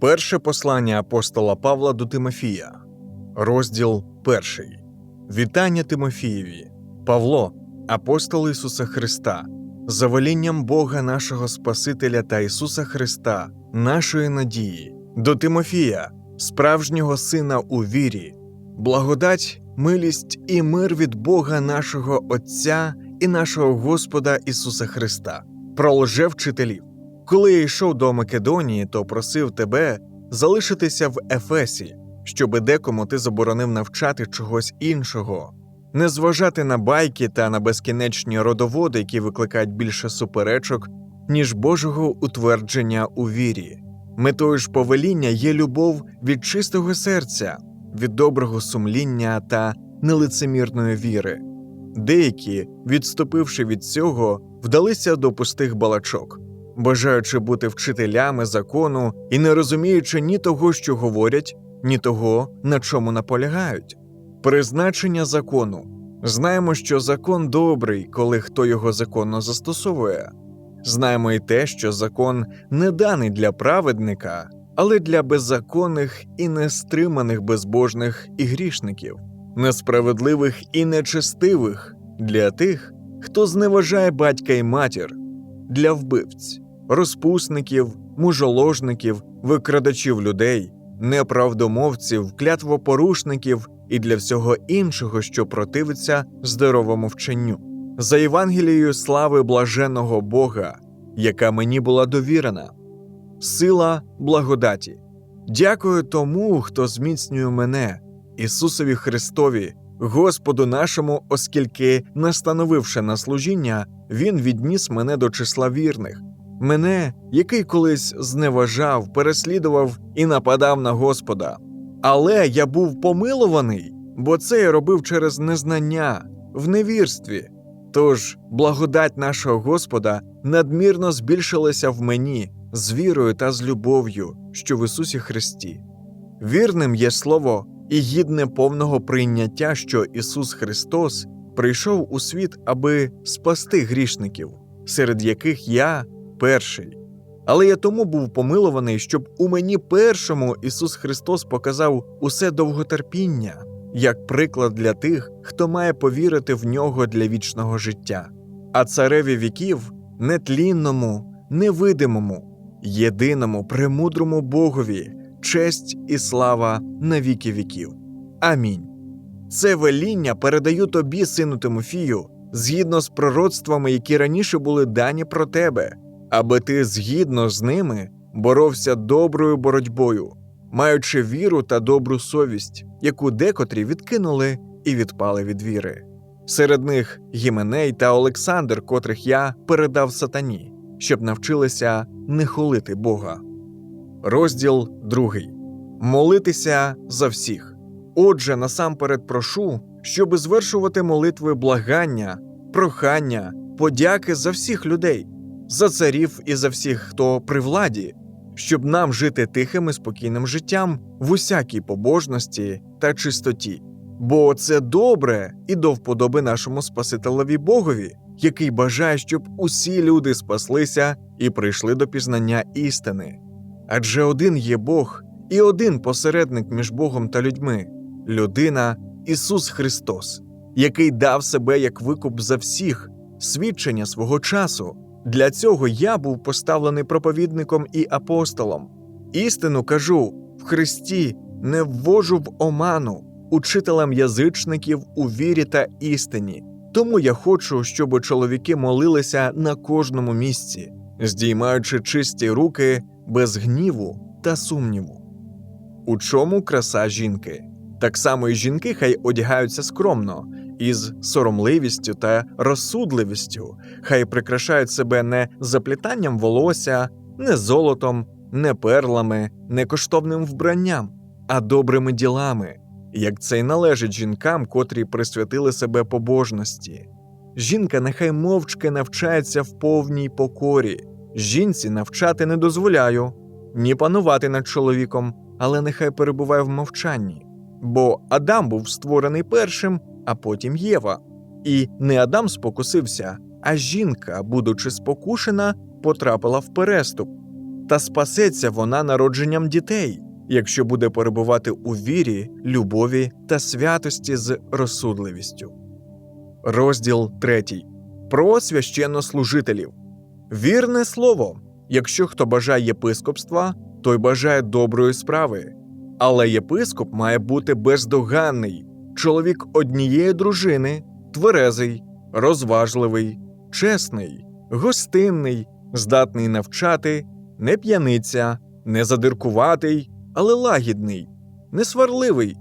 Перше послання апостола Павла до Тимофія, розділ перший. Вітання Тимофієві, Павло, апостол Ісуса Христа, за волінням Бога нашого Спасителя та Ісуса Христа, нашої надії, до Тимофія, справжнього сина у вірі, благодать, милість і мир від Бога нашого Отця і нашого Господа Ісуса Христа, про лжевчителів. Коли я йшов до Македонії, то просив тебе залишитися в Ефесі, щоби декому ти заборонив навчати чогось іншого, не зважати на байки та на безкінечні родоводи, які викликають більше суперечок, ніж Божого утвердження у вірі. Метою ж повеління є любов від чистого серця, від доброго сумління та нелицемірної віри. Деякі, відступивши від цього, вдалися до пустих балачок бажаючи бути вчителями закону і не розуміючи ні того, що говорять, ні того, на чому наполягають. Призначення закону знаємо, що закон добрий, коли хто його законно застосовує. Знаємо і те, що закон не даний для праведника, але для беззаконних і нестриманих безбожних і грішників, несправедливих і нечестивих, для тих, хто зневажає батька і матір, для вбивць розпусників, мужоложників, викрадачів людей, неправдомовців, клятвопорушників і для всього іншого, що противиться здоровому вченню, за Євангелією слави блаженого Бога, яка мені була довірена, сила благодаті. Дякую тому, хто зміцнює мене, Ісусові Христові, Господу нашому, оскільки, настановивши на служіння, Він відніс мене до числа вірних мене, який колись зневажав, переслідував і нападав на Господа. Але я був помилуваний, бо це я робив через незнання, в невірстві. Тож благодать нашого Господа надмірно збільшилася в мені з вірою та з любов'ю, що в Ісусі Христі. Вірним є слово і гідне повного прийняття, що Ісус Христос прийшов у світ, аби спасти грішників, серед яких я перший. Але я тому був помилований, щоб у мені першому Ісус Христос показав усе довготерпіння, як приклад для тих, хто має повірити в нього для вічного життя, а цареві віків нетлінному, невидимому, єдиному, премудрому Богові, честь і слава на віки віків. Амінь. Це веління передаю тобі, сину Тимофію, згідно з пророцтвами, які раніше були дані про тебе аби ти згідно з ними боровся доброю боротьбою, маючи віру та добру совість, яку декотрі відкинули і відпали від віри. Серед них Гіменей та Олександр, котрих я передав сатані, щоб навчилися не хулити Бога. Розділ другий молитися за всіх. Отже, насамперед прошу, щоби звершувати молитви благання, прохання, подяки за всіх людей за царів і за всіх, хто при владі, щоб нам жити тихим і спокійним життям в усякій побожності та чистоті. Бо це добре і до вподоби нашому Спасителеві Богові, який бажає, щоб усі люди спаслися і прийшли до пізнання істини. Адже один є Бог і один посередник між Богом та людьми людина Ісус Христос, який дав себе як викуп за всіх, свідчення свого часу. Для цього я був поставлений проповідником і апостолом. Істину кажу в Христі не ввожу в оману, учителем язичників у вірі та істині. Тому я хочу, щоб чоловіки молилися на кожному місці, здіймаючи чисті руки без гніву та сумніву. У чому краса жінки? Так само і жінки хай одягаються скромно, із соромливістю та розсудливістю, хай прикрашають себе не заплітанням волосся, не золотом, не перлами, не коштовним вбранням, а добрими ділами, як це й належить жінкам, котрі присвятили себе побожності. Жінка нехай мовчки навчається в повній покорі, жінці навчати не дозволяю, ні панувати над чоловіком, але нехай перебуває в мовчанні. Бо Адам був створений першим, а потім Єва. І не Адам спокусився, а жінка, будучи спокушена, потрапила в переступ. та спасеться вона народженням дітей, якщо буде перебувати у вірі, любові та святості з розсудливістю. Розділ 3. Про священнослужителів. Вірне слово. Якщо хто бажає єпископства, той бажає доброї справи. Але єпископ має бути бездоганний, чоловік однієї дружини, тверезий, розважливий, чесний, гостинний, здатний навчати, не п'яниця, не задиркуватий, але лагідний, не сварливий,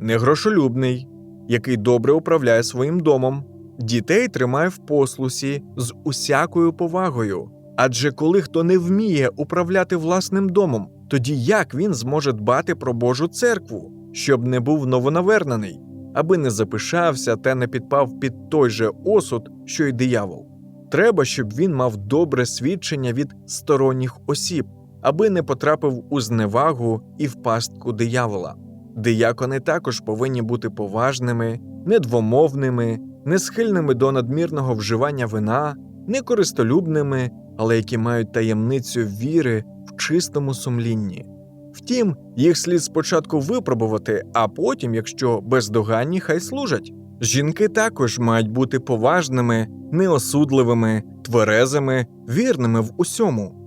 не грошолюбний, який добре управляє своїм домом, дітей тримає в послусі з усякою повагою. Адже коли хто не вміє управляти власним домом, тоді як він зможе дбати про Божу церкву, щоб не був новонавернений, аби не запишався та не підпав під той же осуд, що й диявол. Треба, щоб він мав добре свідчення від сторонніх осіб, аби не потрапив у зневагу і в пастку диявола. Диякони також повинні бути поважними, недвомовними, не схильними до надмірного вживання вина, не користолюбними, але які мають таємницю віри в чистому сумлінні. Втім, їх слід спочатку випробувати, а потім, якщо бездоганні, хай служать. Жінки також мають бути поважними, неосудливими, тверезими, вірними в усьому.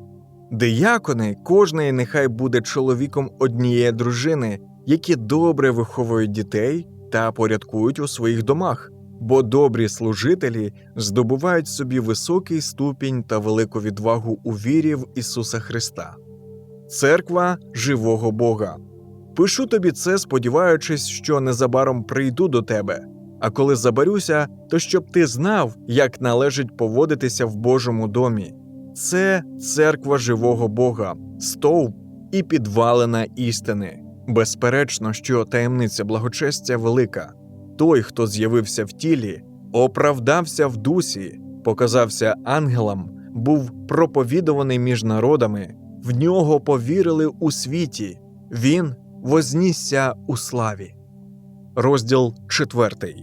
Диякони кожний нехай буде чоловіком однієї дружини, які добре виховують дітей та порядкують у своїх домах, бо добрі служителі здобувають собі високий ступінь та велику відвагу у вірі в Ісуса Христа. Церква живого Бога. Пишу тобі це, сподіваючись, що незабаром прийду до тебе. А коли забарюся, то щоб ти знав, як належить поводитися в Божому домі. Це церква живого Бога, стовп і підвалина істини. Безперечно, що таємниця благочестя велика. Той, хто з'явився в тілі, оправдався в дусі, показався ангелам, був проповідуваний між народами, в нього повірили у світі, він вознісся у славі. Розділ 4.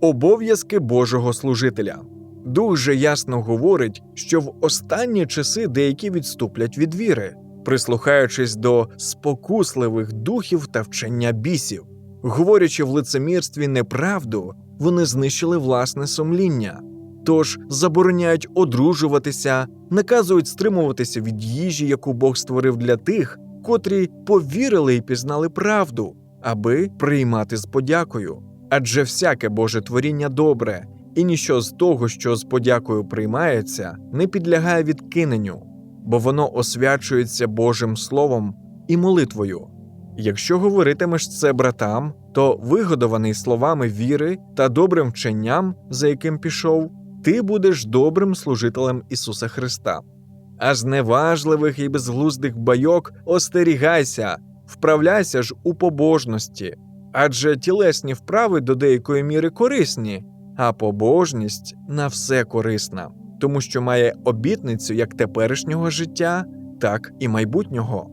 Обов'язки Божого служителя. Дух же ясно говорить, що в останні часи деякі відступлять від віри, прислухаючись до спокусливих духів та вчення бісів. Говорячи в лицемірстві неправду, вони знищили власне сумління, тож забороняють одружуватися, наказують стримуватися від їжі, яку Бог створив для тих, котрі повірили і пізнали правду, аби приймати з подякою. Адже всяке Боже творіння добре, і ніщо з того, що з подякою приймається, не підлягає відкиненню, бо воно освячується Божим Словом і молитвою. Якщо говоритимеш це братам, то вигодований словами віри та добрим вченням, за яким пішов, ти будеш добрим служителем Ісуса Христа. А з неважливих і безглуздих байок остерігайся, вправляйся ж у побожності, адже тілесні вправи до деякої міри корисні, а побожність на все корисна, тому що має обітницю як теперішнього життя, так і майбутнього.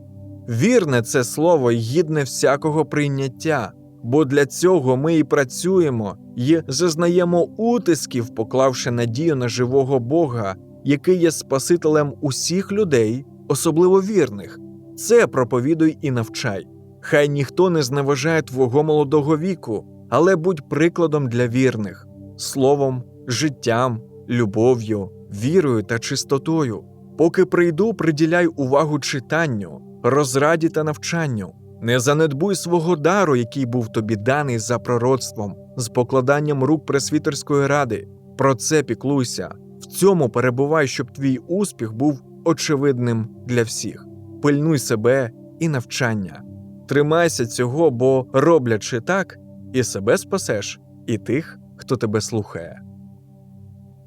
Вірне це слово гідне всякого прийняття, бо для цього ми і працюємо і зазнаємо утисків, поклавши надію на живого Бога, який є Спасителем усіх людей, особливо вірних. Це проповідуй і навчай. Хай ніхто не зневажає твого молодого віку, але будь прикладом для вірних, словом, життям, любов'ю, вірою та чистотою. Поки прийду, приділяй увагу читанню, розраді та навчанню. Не занедбуй свого дару, який був тобі даний за пророцтвом, з покладанням рук пресвітерської ради. Про це піклуйся, в цьому перебувай, щоб твій успіх був очевидним для всіх. Пильнуй себе і навчання. Тримайся цього, бо, роблячи так, і себе спасеш, і тих, хто тебе слухає.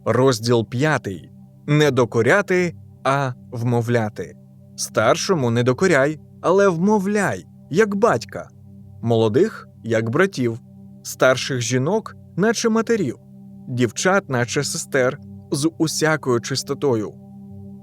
Розділ п'ятий Не докоряти, а вмовляти. Старшому не докоряй, але вмовляй, як батька, молодих, як братів, старших жінок, наче матерів, дівчат, наче сестер, з усякою чистотою.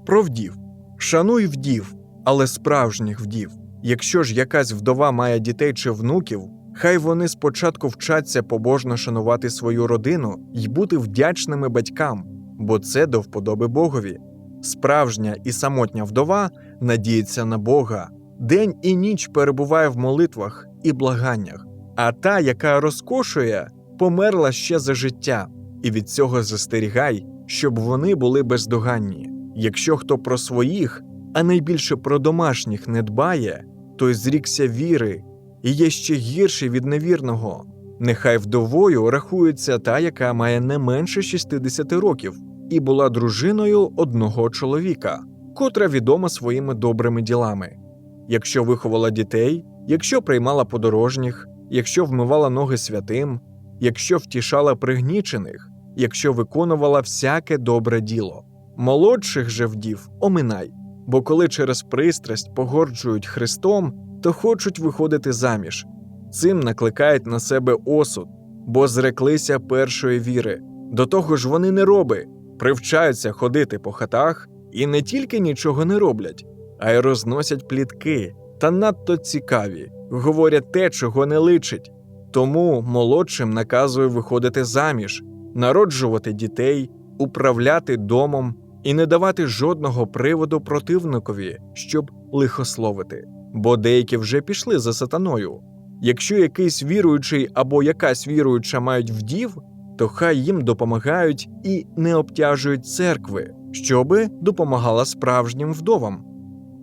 Про вдів. Шануй вдів, але справжніх вдів. Якщо ж якась вдова має дітей чи внуків, хай вони спочатку вчаться побожно шанувати свою родину і бути вдячними батькам, бо це до вподоби Богові. Справжня і самотня вдова надіється на Бога, день і ніч перебуває в молитвах і благаннях, а та, яка розкошує, померла ще за життя, і від цього застерігай, щоб вони були бездоганні. Якщо хто про своїх, а найбільше про домашніх не дбає, той зрікся віри і є ще гірший від невірного. Нехай вдовою рахується та, яка має не менше 60 років, і була дружиною одного чоловіка, котра відома своїми добрими ділами. Якщо виховала дітей, якщо приймала подорожніх, якщо вмивала ноги святим, якщо втішала пригнічених, якщо виконувала всяке добре діло. Молодших же вдів оминай, бо коли через пристрасть погорджують Христом, то хочуть виходити заміж. Цим накликають на себе осуд, бо зреклися першої віри. До того ж, вони не роби, привчаються ходити по хатах і не тільки нічого не роблять, а й розносять плітки та надто цікаві, говорять те, чого не личить. Тому молодшим наказує виходити заміж, народжувати дітей, управляти домом і не давати жодного приводу противникові, щоб лихословити, бо деякі вже пішли за сатаною. Якщо якийсь віруючий або якась віруюча мають вдів, то хай їм допомагають і не обтяжують церкви, щоби допомагала справжнім вдовам.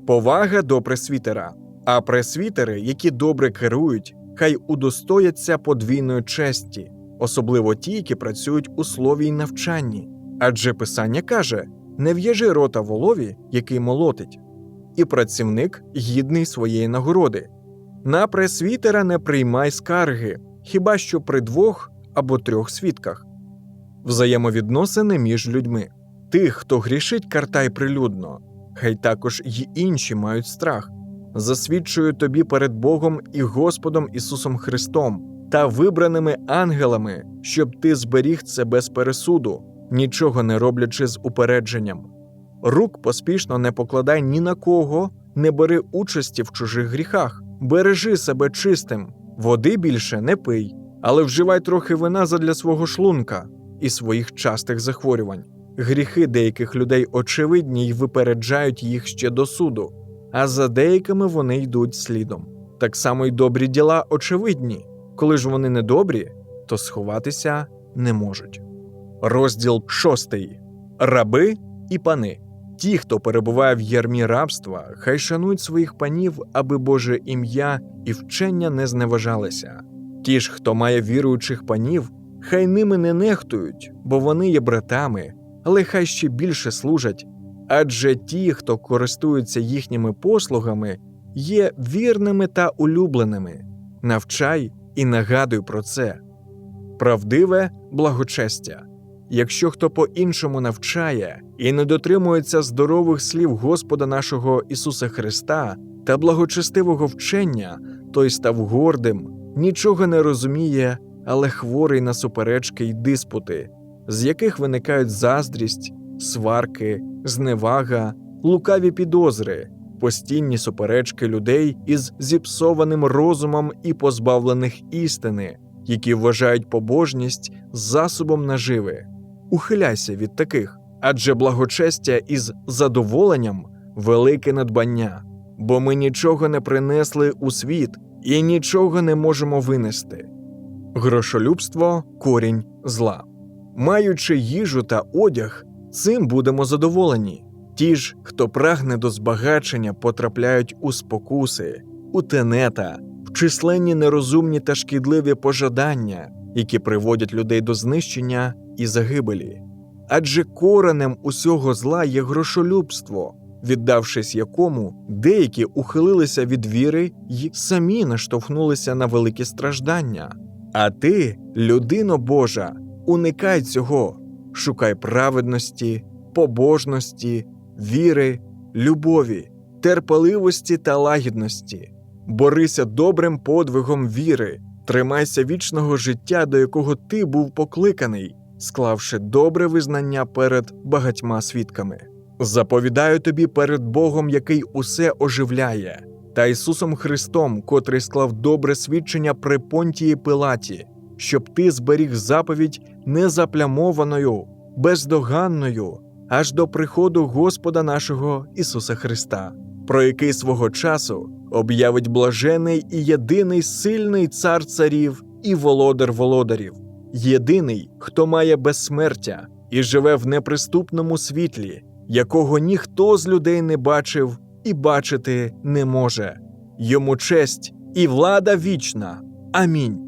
Повага до пресвітера. А пресвітери, які добре керують, хай удостояться подвійної честі, особливо ті, які працюють у слові й навчанні. Адже писання каже: не в'яжи рота волові, який молотить, і працівник гідний своєї нагороди. На пресвітера не приймай скарги, хіба що при двох або трьох свідках. Взаємовідносини між людьми. Тих, хто грішить картай прилюдно, хай також й інші мають страх. Засвідчую тобі перед Богом і Господом Ісусом Христом та вибраними ангелами, щоб ти зберіг це без пересуду, нічого не роблячи з упередженням. Рук поспішно не покладай ні на кого, не бери участі в чужих гріхах, бережи себе чистим, води більше не пий, але вживай трохи вина задля свого шлунка і своїх частих захворювань. Гріхи деяких людей очевидні й випереджають їх ще до суду, а за деякими вони йдуть слідом. Так само й добрі діла очевидні, коли ж вони недобрі, то сховатися не можуть. Розділ шостий Раби і пани. Ті, хто перебуває в ярмі рабства, хай шанують своїх панів, аби Боже ім'я і вчення не зневажалися. Ті ж, хто має віруючих панів, хай ними не нехтують, бо вони є братами, але хай ще більше служать. Адже ті, хто користуються їхніми послугами, є вірними та улюбленими. Навчай і нагадуй про це. Правдиве благочестя. Якщо хто по-іншому навчає і не дотримується здорових слів Господа нашого Ісуса Христа та благочестивого вчення, той став гордим, нічого не розуміє, але хворий на суперечки й диспути, з яких виникають заздрість, сварки, зневага, лукаві підозри, постійні суперечки людей із зіпсованим розумом і позбавлених істини, які вважають побожність засобом наживи. Ухиляйся від таких, адже благочестя із задоволенням велике надбання, бо ми нічого не принесли у світ і нічого не можемо винести. Грошолюбство корінь зла. Маючи їжу та одяг, цим будемо задоволені. Ті ж, хто прагне до збагачення, потрапляють у спокуси, у тенета, в численні нерозумні та шкідливі пожадання, які приводять людей до знищення і загибелі. Адже коренем усього зла є грошолюбство, віддавшись якому, деякі ухилилися від віри й самі наштовхнулися на великі страждання. А ти, людино Божа, уникай цього, шукай праведності, побожності, віри, любові, терпеливості та лагідності, борися добрим подвигом віри, тримайся вічного життя, до якого ти був покликаний, склавши добре визнання перед багатьма свідками. Заповідаю тобі перед Богом, який усе оживляє, та Ісусом Христом, котрий склав добре свідчення при понтії Пилаті, щоб ти зберіг заповідь незаплямованою, бездоганною, аж до приходу Господа нашого Ісуса Христа, про який свого часу об'явить блажений і єдиний сильний цар царів і володар володарів, єдиний, хто має безсмертя і живе в неприступному світлі, якого ніхто з людей не бачив і бачити не може. Йому честь і влада вічна. Амінь.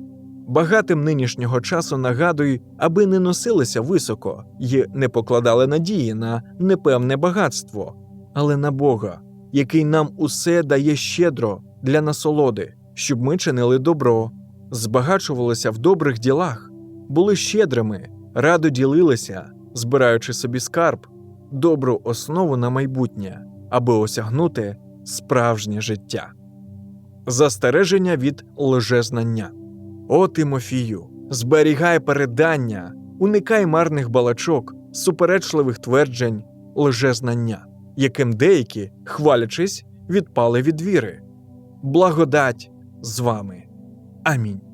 Багатим нинішнього часу нагадуй, аби не носилися високо й не покладали надії на непевне багатство, але на Бога, який нам усе дає щедро для насолоди, щоб ми чинили добро, збагачувалися в добрих ділах, були щедрими, радо ділилися, збираючи собі скарб, добру основу на майбутнє, аби осягнути справжнє життя. Застереження від лжезнання. О Тимофію, зберігай передання, уникай марних балачок, суперечливих тверджень, лжезнання, яким деякі, хвалячись, відпали від віри. Благодать з вами. Амінь.